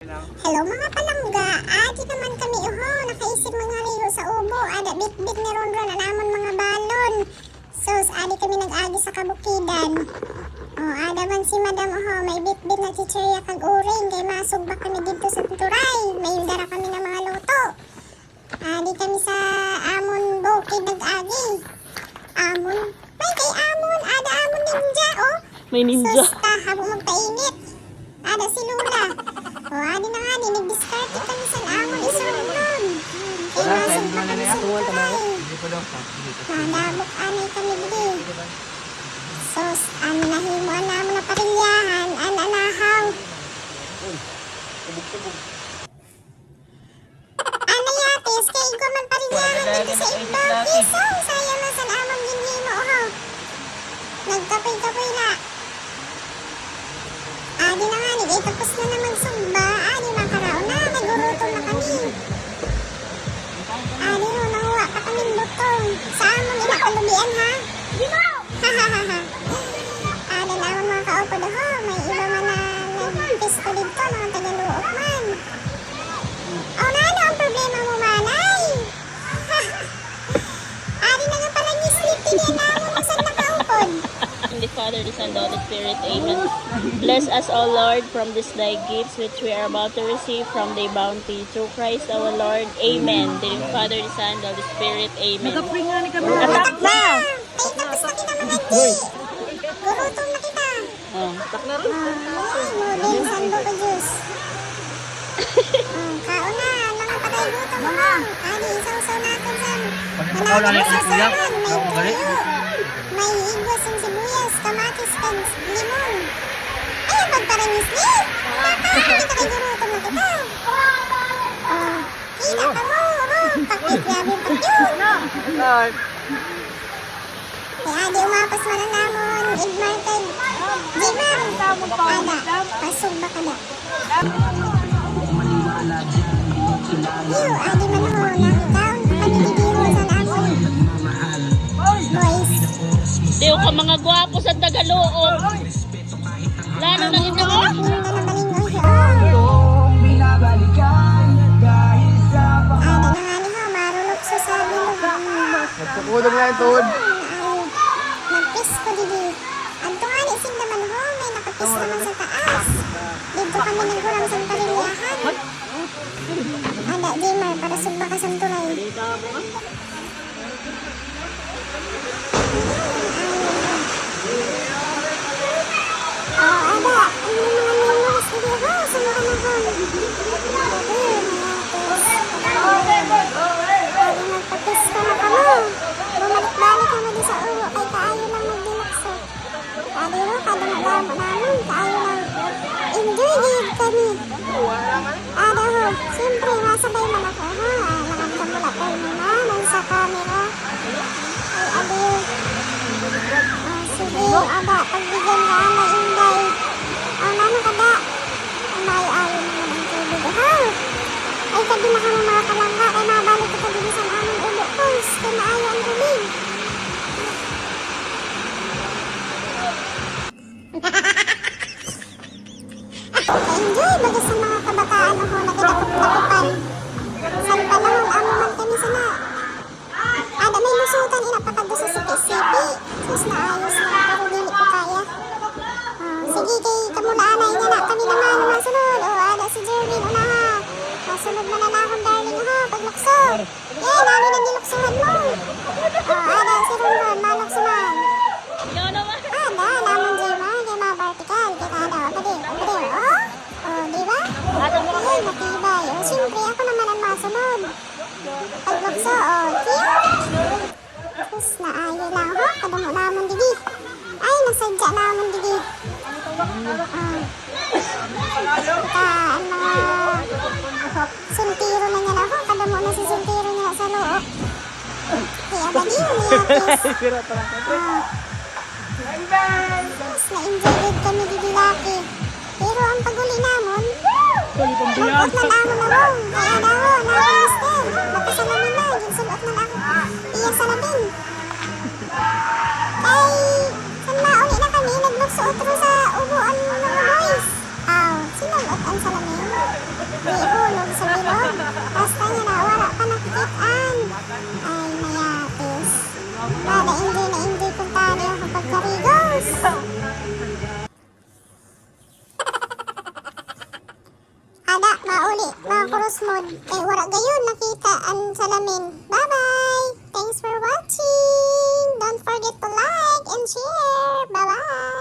Hello mga palangga, adi naman kami uho, nakaisip mga riho sa ubo, ada bit-bit ni Ronron na namon mga balon. So, adi kami nag-agi sa kabukidan. Oh, ada man si Madam uho, may bit-bit na chichirya kag uring, kay masog ba kami dito sa turay, may dara kami ng mga luto. Adi kami sa Amon Bukid nag-agi. Amon? May kay Amon, ada Amon ninja, oh. May ninja. Susta, habang magpainit. Ada si Lula. O, adi na nga, nag-discarte kami sa naamon isurunod. Kaya nasag na kami sa tulay. Nadabok anay kami bili. Sos, ano na himo, ano mo na parilyahan, ano anahaw. Ano yatis, kay ko man parilyahan dito sa ito. Isong, saya man sa naamon ginhimo, ho. Nagkapoy-kapoy na. Adi na nga, nigay tapos na naman the Father, the Son, the Holy Spirit. Amen. Bless us, O Lord, from this thy gifts which we are about to receive from thy bounty. Through Christ our Lord. Amen. The Father, the Son, the Holy Spirit. Amen. Atak na! Ay, tapos na kita di. Gurutom na kita. Oh. Ay, modeng sando ka Diyos. Kaon na, mga patay gutom mo. Ani, isaw-saw natin sa Pagkakaulan manalo ni Kuya, ako gali. tuyo. May higos ng sibuyas, kamatis, kag limon. Ay, pagparanis ni. Nakakita kay gurutom na kita. Ah, kita ka mo. oh. Pakit, grabe yung pakyun. Kaya di umapas man ang namon, igmar kay Jimar. Ada, pasog ba ka na? Iyo, adi man ho, nakitaon ka panigidiro sa namon. Boys, Diyo ka mga gwapo sa Tagaloo. Lalo na Nagpukudog na yung tuhod. Nagpis ko didi. Anto nga ni sing naman ho, may nakapis naman sa taas. Dito kami naghuram sa parilyahan. Ada, Jimar, para sugba ka sa tulay. Oh, siyempre, masabay man ako ha. Alangan ka mula kayo muna, nang sa camera. Ay, adiyo. Ah, sige, ada, pagbigyan ka na inday. Ang nano kada, ang maayo-ayo naman ang tubig ha. Ay, kadi na kami mga kalangga, kay mabalik Na na na akong darling ha paglukso. Yay, lalo na niluksuhan mo. O ada si Ronron maluksuhan. Yo naman. Ada, naman Jerma, kay mga vertical. Kita daw, pwede, pwede, oh. Oh, di ba? Ay, matibay. Oh, siyempre, ako naman ang masunod. Paglukso, oh, cute. Tapos, naayo lang, ho. Kadamo naman digi. Ay, nasadya naman sultiro na niya na, ho. Kadamo na si sultiro niya sa loob. Kaya ba di, umiyatis. Ah. Mas na-enjoy kami di Dilaki. Pero ang paguli namon, Sulot na namon na mo. Kaya daw, namon mister. Napasalamin na, yung sulot na lang. Iya salamin. Kay, san mauli na kami, naglukso otro sa ubuan ng mga boys. Aw, sinulot ang salamin. Para enjoy na enjoy puntahan niyo ang pagkarigos. Ada, mauli, mga kurus mod. Eh, wala gayon, nakita ang salamin. Bye-bye! Thanks for watching! Don't forget to like and share! Bye-bye!